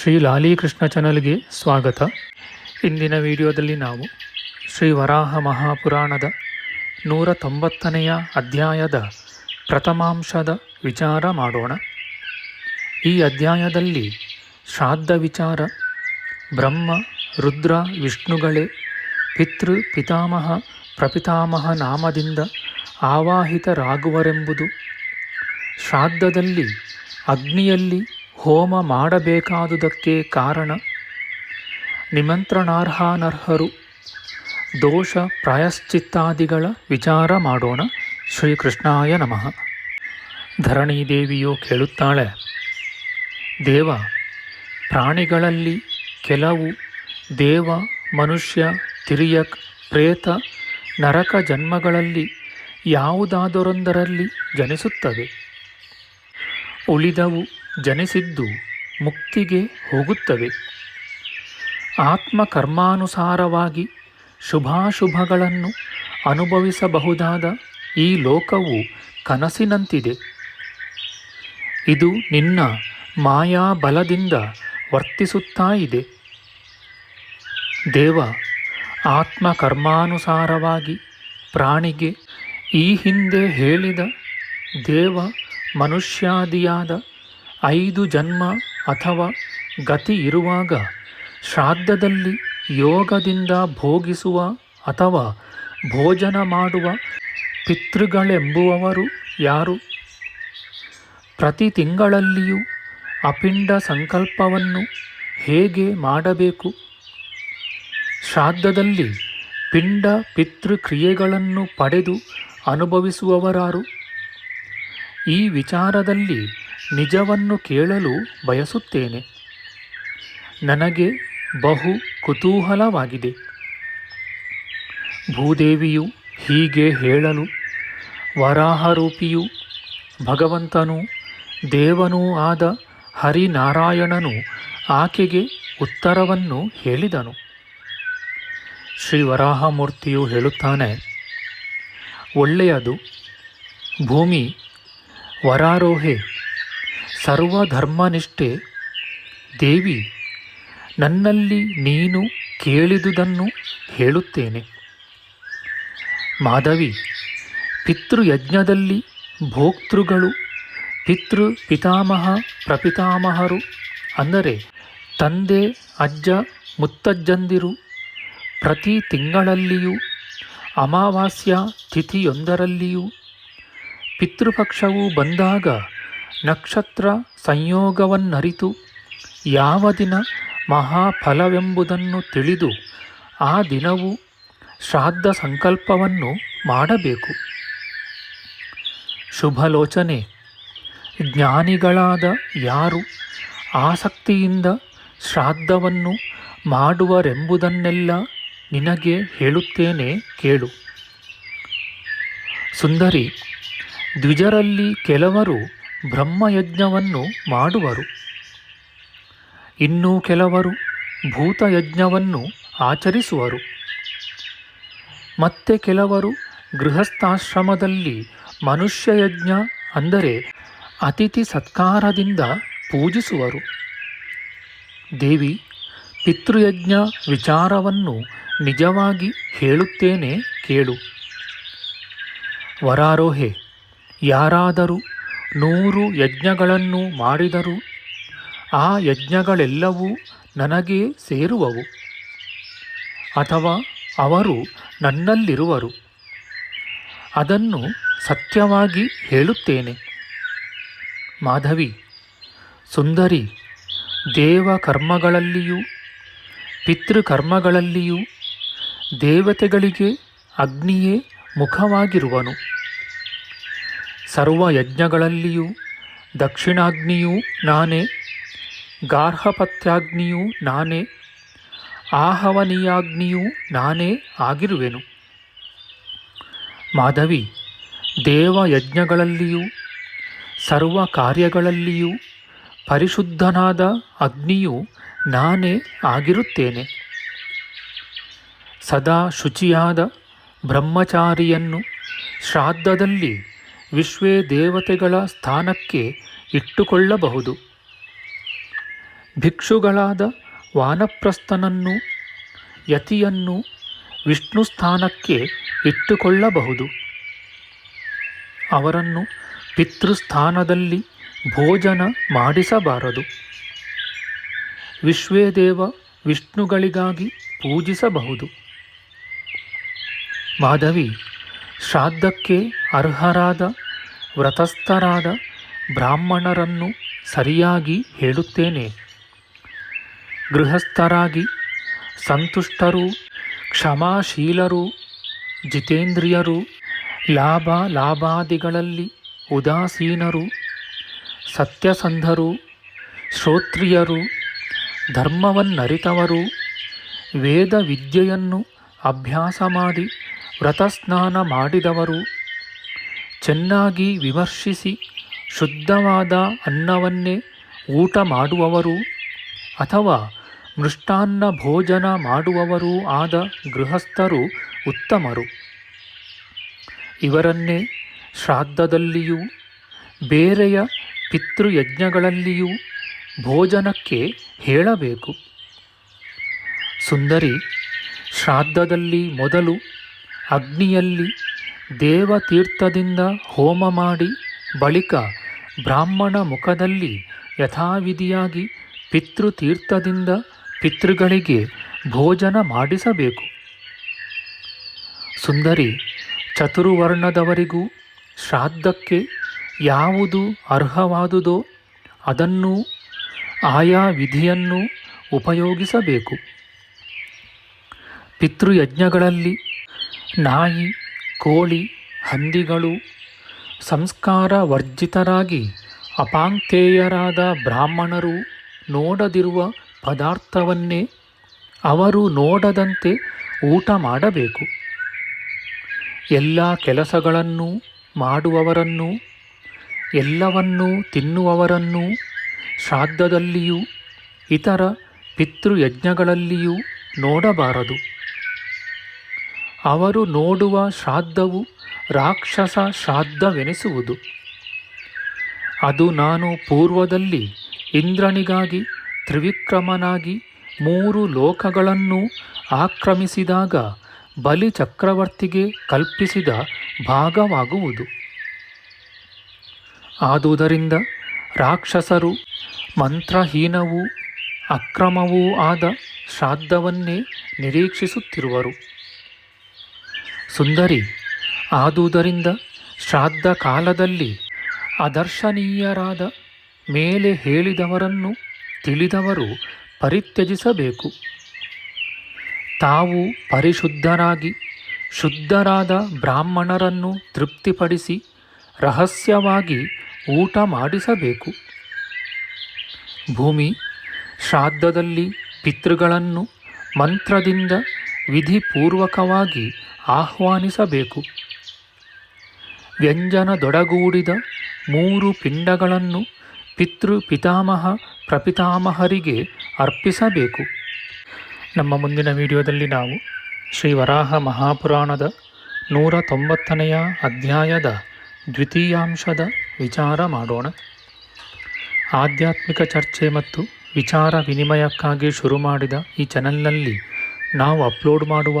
ಶ್ರೀ ಲಾಲೀಕೃಷ್ಣ ಚಾನಲ್ಗೆ ಸ್ವಾಗತ. ಇಂದಿನ ವಿಡಿಯೋದಲ್ಲಿ ನಾವು ಶ್ರೀ ವರಾಹ ಮಹಾಪುರಾಣದ ನೂರ ತೊಂಬತ್ತನೆಯ ಅಧ್ಯಾಯದ ಪ್ರಥಮಾಂಶದ ವಿಚಾರ ಮಾಡೋಣ. ಈ ಅಧ್ಯಾಯದಲ್ಲಿ ಶ್ರಾದ್ದ ವಿಚಾರ, ಬ್ರಹ್ಮ, ರುದ್ರ, ವಿಷ್ಣುಗಳೇ, ಪಿತೃ, ಪಿತಾಮಹ, ಪ್ರಪಿತಾಮಹ ನಾಮದಿಂದ ಆವಾಹಿತರಾಗುವರೆಂಬುದು. ಶ್ರಾದ್ದದಲ್ಲಿ ಅಗ್ನಿಯಲ್ಲಿ ಹೋಮ ಮಾಡಬೇಕಾದುದಕ್ಕೆ ಕಾರಣ? ನಿಮಂತ್ರಣಾರ್ಹಾನರ್ಹರು, ದೋಷ ಪ್ರಾಯಶ್ಚಿತ್ತಾದಿಗಳ ವಿಚಾರ ಮಾಡೋಣ. ಶ್ರೀಕೃಷ್ಣಾಯ ನಮಃ. ಧರಣೀದೇವಿಯು ಕೇಳುತ್ತಾಳೆ, ದೇವ, ಪ್ರಾಣಿಗಳಲ್ಲಿ ಕೆಲವು ದೇವ, ಮನುಷ್ಯ, ತಿರಿಯಕ್, ಪ್ರೇತ, ನರಕ ಜನ್ಮಗಳಲ್ಲಿ ಯಾವುದಾದರೊಂದರಲ್ಲಿ ಜನಿಸುತ್ತವೆ. ಉಳಿದವು ಜನಿಸಿದ್ದು ಮುಕ್ತಿಗೆ ಹೋಗುತ್ತವೆ. ಆತ್ಮಕರ್ಮಾನುಸಾರವಾಗಿ ಶುಭಾಶುಭಗಳನ್ನು ಅನುಭವಿಸಬಹುದಾದ ಈ ಲೋಕವು ಕನಸಿನಂತಿದೆ. ಇದು ನಿನ್ನ ಮಾಯಾ ಬಲದಿಂದ ವರ್ತಿಸುತ್ತಾ ಇದೆ. ದೇವ, ಆತ್ಮಕರ್ಮಾನುಸಾರವಾಗಿ ಪ್ರಾಣಿಗೆ ಈ ಹಿಂದೆ ಹೇಳಿದ ದೇವ ಮನುಷ್ಯಾದಿಯಾದ ಐದು ಜನ್ಮ ಅಥವಾ ಗತಿ ಇರುವಾಗ ಶ್ರಾದ್ದದಲ್ಲಿ ಯೋಗದಿಂದ ಭೋಗಿಸುವ ಅಥವಾ ಭೋಜನ ಮಾಡುವ ಪಿತೃಗಳೆಂಬುವವರು ಯಾರು? ಪ್ರತಿ ತಿಂಗಳಲ್ಲಿಯೂ ಅಪಿಂಡ ಸಂಕಲ್ಪವನ್ನು ಹೇಗೆ ಮಾಡಬೇಕು? ಶ್ರಾದ್ದದಲ್ಲಿ ಪಿಂಡ ಪಿತೃಕ್ರಿಯೆಗಳನ್ನು ಪಡೆದು ಅನುಭವಿಸುವವರಾರು? ಈ ವಿಚಾರದಲ್ಲಿ ನಿಜವನ್ನು ಕೇಳಲು ಬಯಸುತ್ತೇನೆ. ನನಗೆ ಬಹು ಕುತೂಹಲವಾಗಿದೆ. ಭೂದೇವಿಯು ಹೀಗೆ ಹೇಳಲು, ವರಾಹರೂಪಿಯು ಭಗವಂತನೂ ದೇವನೂ ಆದ ಹರಿನಾರಾಯಣನು ಆಕೆಗೆ ಉತ್ತರವನ್ನು ಹೇಳಿದನು. ಶ್ರೀ ವರಾಹಮೂರ್ತಿಯು ಹೇಳುತ್ತಾನೆ, ಒಳ್ಳೆಯದು. ಭೂಮಿ ವರಾರೋಹೆ ಸರ್ವಧರ್ಮನಿಷ್ಠೆ ದೇವಿ, ನನ್ನಲ್ಲಿ ನೀನು ಕೇಳಿದುದನ್ನು ಹೇಳುತ್ತೇನೆ. ಮಾಧವಿ, ಪಿತೃಯಜ್ಞದಲ್ಲಿ ಭೋಕ್ತೃಗಳು, ಪಿತೃ ಪಿತಾಮಹ ಪ್ರಪಿತಾಮಹರು ಅಂದರೆ ತಂದೆ, ಅಜ್ಜ, ಮುತ್ತಜ್ಜಂದಿರು, ಪ್ರತಿ ತಿಂಗಳಲ್ಲಿಯೂ, ಅಮಾವಾಸ್ಯ ತಿಥಿಯೊಂದರಲ್ಲಿಯೂ, ಪಿತೃಪಕ್ಷವು ಬಂದಾಗ ನಕ್ಷತ್ರ ಸಂಯೋಗವನ್ನರಿತು ಯಾವ ದಿನ ಮಹಾಫಲವೆಂಬುದನ್ನು ತಿಳಿದು ಆ ದಿನವು ಶ್ರಾದ್ದ ಸಂಕಲ್ಪವನ್ನು ಮಾಡಬೇಕು. ಶುಭಲೋಚನೆ. ಜ್ಞಾನಿಗಳಾದ ಯಾರು ಆಸಕ್ತಿಯಿಂದ ಶ್ರಾದ್ದವನ್ನು ಮಾಡುವರೆಂಬುದನ್ನೆಲ್ಲ ನಿನಗೆ ಹೇಳುತ್ತೇನೆ ಕೇಳು. ಸುಂದರಿ, ದ್ವಿಜರಲ್ಲಿ ಕೆಲವರು ಬ್ರಹ್ಮಯಜ್ಞವನ್ನು ಮಾಡುವರು. ಇನ್ನೂ ಕೆಲವರು ಭೂತಯಜ್ಞವನ್ನು ಆಚರಿಸುವರು. ಮತ್ತೆ ಕೆಲವರು ಗೃಹಸ್ಥಾಶ್ರಮದಲ್ಲಿ ಮನುಷ್ಯಯಜ್ಞ ಅಂದರೆ ಅತಿಥಿ ಸತ್ಕಾರದಿಂದ ಪೂಜಿಸುವರು. ದೇವಿ, ಪಿತೃಯಜ್ಞ ವಿಚಾರವನ್ನು ನಿಜವಾಗಿ ಹೇಳುತ್ತೇನೆ ಕೇಳು. ವರಾರೋಹೆ, ಯಾರಾದರೂ ನೂರು ಯಜ್ಞಗಳನ್ನು ಮಾಡಿದರು ಆ ಯಜ್ಞಗಳೆಲ್ಲವೂ ನನಗೆ ಸೇರುವವು. ಅಥವಾ ಅವರು ನನ್ನಲ್ಲಿರುವರು. ಅದನ್ನು ಸತ್ಯವಾಗಿ ಹೇಳುತ್ತೇನೆ. ಮಾಧವಿ, ಸುಂದರಿ ದೇವ ಕರ್ಮಗಳಲ್ಲಿಯೂ ಪಿತೃಕರ್ಮಗಳಲ್ಲಿಯೂ ದೇವತೆಗಳಿಗೆ ಅಗ್ನಿಯೇ ಮುಖವಾಗಿರುವನು. ಸರ್ವ ಯಜ್ಞಗಳಲ್ಲಿಯೂ, ದಕ್ಷಿಣಾಗ್ನಿಯೂ ನಾನೇ, ಗಾರ್ಹಪತ್ಯಾಗ್ನಿಯೂ ನಾನೇ, ಆಹವನೀಯಾಗ್ನಿಯೂ ನಾನೇ ಆಗಿರುವೆನು. ಮಾಧವಿ ದೇವಯಜ್ಞಗಳಲ್ಲಿಯೂ ಸರ್ವ ಕಾರ್ಯಗಳಲ್ಲಿಯೂ, ಪರಿಶುದ್ಧನಾದ ಅಗ್ನಿಯು ನಾನೇ ಆಗಿರುತ್ತೇನೆ. ಸದಾ ಶುಚಿಯಾದ ಬ್ರಹ್ಮಚಾರಿಯನ್ನು ಶ್ರಾದ್ದದಲ್ಲಿ ವಿಶ್ವೇ ದೇವತೆಗಳ ಸ್ಥಾನಕ್ಕೆ ಇಟ್ಟುಕೊಳ್ಳಬಹುದು. ಭಿಕ್ಷುಗಳಾದ ವಾನಪ್ರಸ್ಥನನ್ನು, ಯತಿಯನ್ನು ವಿಷ್ಣು ಸ್ಥಾನಕ್ಕೆ ಇಟ್ಟುಕೊಳ್ಳಬಹುದು. ಅವರನ್ನು ಪಿತೃಸ್ಥಾನದಲ್ಲಿ ಭೋಜನ ಮಾಡಿಸಬಾರದು. ವಿಶ್ವೇದೇವ ವಿಷ್ಣುಗಳಿಗಾಗಿ ಪೂಜಿಸಬಹುದು. ಮಾಧವಿ, ಶ್ರಾದ್ದಕ್ಕೆ ಅರ್ಹರಾದ ವ್ರತಸ್ಥರಾದ ಬ್ರಾಹ್ಮಣರನ್ನು ಸರಿಯಾಗಿ ಹೇಳುತ್ತೇನೆ. ಗೃಹಸ್ಥರಾಗಿ ಸಂತುಷ್ಟರು, ಕ್ಷಮಾಶೀಲರು, ಜಿತೇಂದ್ರಿಯರು ಲಾಭ ಲಾಭಾದಿಗಳಲ್ಲಿ ಉದಾಸೀನರು, ಸತ್ಯಸಂಧರು, ಶ್ರೋತ್ರಿಯರು, ಧರ್ಮವನ್ನರಿತವರು ವೇದ ವಿದ್ಯೆಯನ್ನು ಅಭ್ಯಾಸ ಮಾಡಿ ವ್ರತಸ್ನಾನ ಮಾಡಿದವರು ಚೆನ್ನಾಗಿ ವಿಮರ್ಶಿಸಿ ಶುದ್ಧವಾದ ಅನ್ನವನ್ನೇ ಊಟ ಮಾಡುವವರು ಅಥವಾ ಮೃಷ್ಟಾನ್ನ ಭೋಜನ ಮಾಡುವವರೂ ಆದ ಗೃಹಸ್ಥರು ಉತ್ತಮರು. ಇವರನ್ನೇ ಶ್ರಾದ್ದದಲ್ಲಿಯೂ ಬೇರೆಯ ಪಿತೃಯಜ್ಞಗಳಲ್ಲಿಯೂ ಭೋಜನಕ್ಕೆ ಹೇಳಬೇಕು. ಸುಂದರಿ, ಶ್ರಾದ್ದದಲ್ಲಿ ಮೊದಲು ಅಗ್ನಿಯಲ್ಲಿ ದೇವತೀರ್ಥದಿಂದ ಹೋಮ ಮಾಡಿ ಬಳಿಕ ಬ್ರಾಹ್ಮಣ ಮುಖದಲ್ಲಿ ಯಥಾವಿಧಿಯಾಗಿ ಪಿತೃತೀರ್ಥದಿಂದ ಪಿತೃಗಳಿಗೆ ಭೋಜನ ಮಾಡಿಸಬೇಕು. ಸುಂದರಿ, ಚತುರ್ವರ್ಣದವರಿಗೂ ಶ್ರಾದ್ದಕ್ಕೆ ಯಾವುದು ಅರ್ಹವಾದುದೋ ಅದನ್ನು, ಆಯಾ ವಿಧಿಯನ್ನು ಉಪಯೋಗಿಸಬೇಕು. ಪಿತೃಯಜ್ಞಗಳಲ್ಲಿ ನಾಯಿ ಕೋಳಿ, ಹಂದಿಗಳು ಸಂಸ್ಕಾರ ವರ್ಜಿತರಾಗಿ ಅಪಾಂಕ್ತೇಯರಾದ ಬ್ರಾಹ್ಮಣರು ನೋಡದಿರುವ ಪದಾರ್ಥವನ್ನೇ ಅವರು ನೋಡದಂತೆ ಊಟ ಮಾಡಬೇಕು. ಎಲ್ಲ ಕೆಲಸಗಳನ್ನು ಮಾಡುವವರನ್ನು, ಎಲ್ಲವನ್ನೂ ತಿನ್ನುವವರನ್ನು, ಶ್ರಾದ್ದದಲ್ಲಿಯೂ, ಇತರ ಪಿತೃಯಜ್ಞಗಳಲ್ಲಿಯೂ ನೋಡಬಾರದು. ಅವರು ನೋಡುವ ಶ್ರಾದ್ದವು ರಾಕ್ಷಸ ಶ್ರಾದ್ದವೆನಿಸುವುದು. ಅದು ನಾನು ಪೂರ್ವದಲ್ಲಿ ಇಂದ್ರನಿಗಾಗಿ, ತ್ರಿವಿಕ್ರಮನಾಗಿ ಮೂರು ಲೋಕಗಳನ್ನು ಆಕ್ರಮಿಸಿದಾಗ ಬಲಿ ಚಕ್ರವರ್ತಿಗೆ ಕಲ್ಪಿಸಿದ ಭಾಗವಾಗುವುದು. ಆದುದರಿಂದ ರಾಕ್ಷಸರು ಮಂತ್ರಹೀನವೂ ಅಕ್ರಮವೂ ಆದ ಶ್ರಾದ್ದವನ್ನೇ ನಿರೀಕ್ಷಿಸುತ್ತಿರುವರು. ಸುಂದರಿ, ಆದುದರಿಂದ ಶ್ರಾದ್ದ ಕಾಲದಲ್ಲಿ ಅದರ್ಶನೀಯರಾದ ಮೇಲೆ ಹೇಳಿದವರನ್ನು ತಿಳಿದವರು ಪರಿತ್ಯಜಿಸಬೇಕು. ತಾವು ಪರಿಶುದ್ಧರಾಗಿ, ಶುದ್ಧರಾದ ಬ್ರಾಹ್ಮಣರನ್ನು ತೃಪ್ತಿಪಡಿಸಿ ರಹಸ್ಯವಾಗಿ ಊಟ ಮಾಡಿಸಬೇಕು. ಭೂಮಿ, ಶ್ರಾದ್ದದಲ್ಲಿ ಪಿತೃಗಳನ್ನು ಮಂತ್ರದಿಂದ ವಿಧಿಪೂರ್ವಕವಾಗಿ ಆಹ್ವಾನಿಸಬೇಕು. ವ್ಯಂಜನದೊಡಗೂಡಿದ ಮೂರು ಪಿಂಡಗಳನ್ನು ಪಿತೃ ಪಿತಾಮಹ ಪ್ರಪಿತಾಮಹರಿಗೆ ಅರ್ಪಿಸಬೇಕು. ನಮ್ಮ ಮುಂದಿನ ವಿಡಿಯೋದಲ್ಲಿ ನಾವು ಶ್ರೀ ವರಾಹ ಮಹಾಪುರಾಣದ ನೂರ ತೊಂಬತ್ತನೆಯ ಅಧ್ಯಾಯದ ದ್ವಿತೀಯಾಂಶದ ವಿಚಾರ ಮಾಡೋಣ. ಆಧ್ಯಾತ್ಮಿಕ ಚರ್ಚೆ ಮತ್ತು ವಿಚಾರ ವಿನಿಮಯಕ್ಕಾಗಿ ಶುರು ಮಾಡಿದ ಈ ಚಾನಲ್ನಲ್ಲಿ ನಾವು ಅಪ್ಲೋಡ್ ಮಾಡುವ